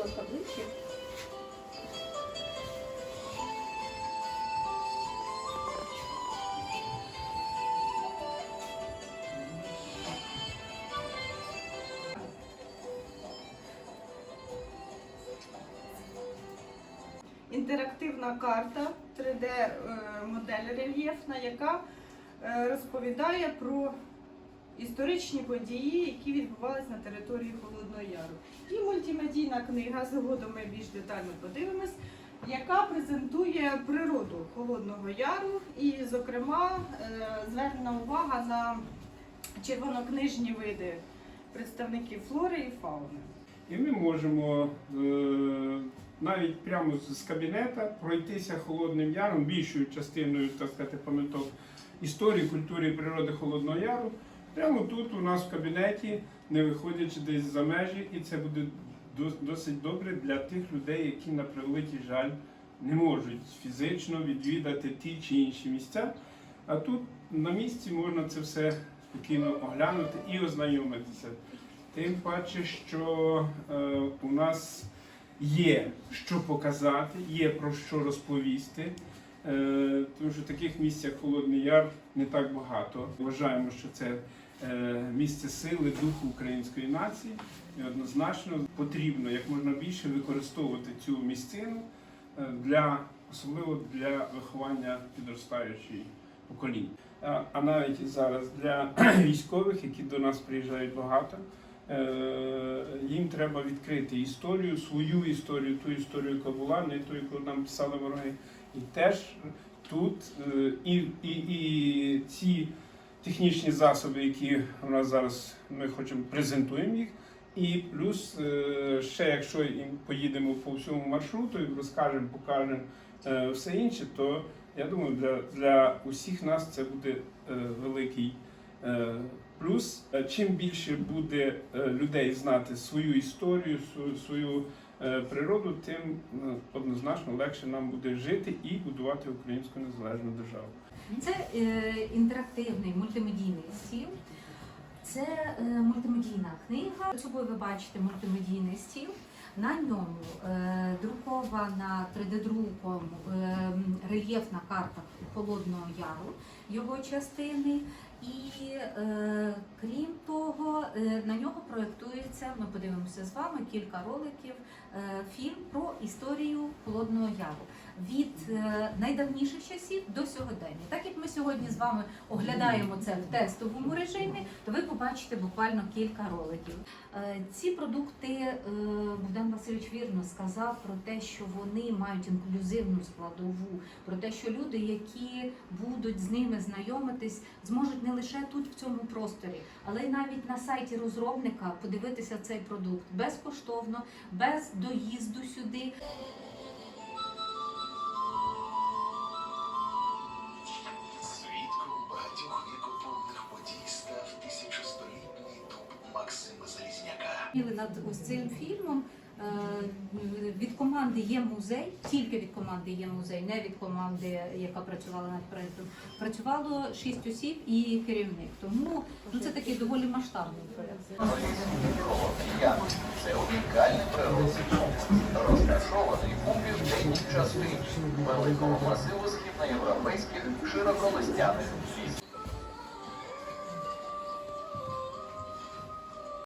ласка, ближче. інтерактивна карта, 3D-модель рельєфна, яка е, розповідає про історичні події, які відбувалися на території Холодного Яру. І мультимедійна книга, згодом ми більш детально подивимось, яка презентує природу Холодного Яру і, зокрема, е, звернена увага на червонокнижні види представників флори і фауни. І ми можемо е, навіть прямо з кабінета пройтися холодним яром, більшою частиною так сказати, пам'яток історії, культури і природи Холодного Яру. Прямо тут у нас в кабінеті, не виходячи десь за межі, і це буде досить добре для тих людей, які на превеликий жаль не можуть фізично відвідати ті чи інші місця. А тут на місці можна це все спокійно оглянути і ознайомитися. Тим паче, що е, у нас є що показати, є про що розповісти. Е, тому що таких місць, як Холодний Яр, не так багато. Вважаємо, що це е, місце сили, духу української нації. І однозначно потрібно як можна більше використовувати цю місцину е, для особливо для виховання підростаючої поколінь. А, навіть зараз для військових, які до нас приїжджають багато. Їм треба відкрити історію, свою історію, ту історію, яка була, не ту, яку нам писали вороги. І теж тут е, і, і, і ці технічні засоби, які у нас зараз ми хочемо презентуємо їх. І плюс е, ще, якщо поїдемо по всьому маршруту і розкажемо, покажемо е, все інше, то я думаю, для, для усіх нас це буде великий плюс. Чим більше буде людей знати свою історію, свою, природу, тим е, однозначно легше нам буде жити і будувати українську незалежну державу. Це е, інтерактивний мультимедійний стіл. Це е, мультимедійна книга. Собою ви бачите мультимедійний стіл. На ньому е, друкована 3D-друком е, рельєфна карта Холодного Яру, його частини. І е, крім того, е, на нього проєктується, ми подивимося з вами кілька роликів, е, фільм про історію Холодного Яру від е, найдавніших часів до сьогодення. Так як ми сьогодні з вами оглядаємо це в тестовому режимі, то ви побачите буквально кілька роликів. Е, Ці продукти е, Богдан Васильович вірно сказав про те, що вони мають інклюзивну складову, про те, що люди, які будуть з ними знайомитись, зможуть не лише тут в цьому просторі, але й навіть на сайті розробника подивитися цей продукт безкоштовно, без доїзду сюди. Над ось цим фільмом. Е, Від команди є музей, тільки від команди є музей, не від команди, яка працювала над проєктом. Працювало шість осіб і керівник. Тому ну, це такий доволі масштабний проєкт. Це унікальний природний розташований у південній частині великого масиву східноєвропейських широколистяних лісів.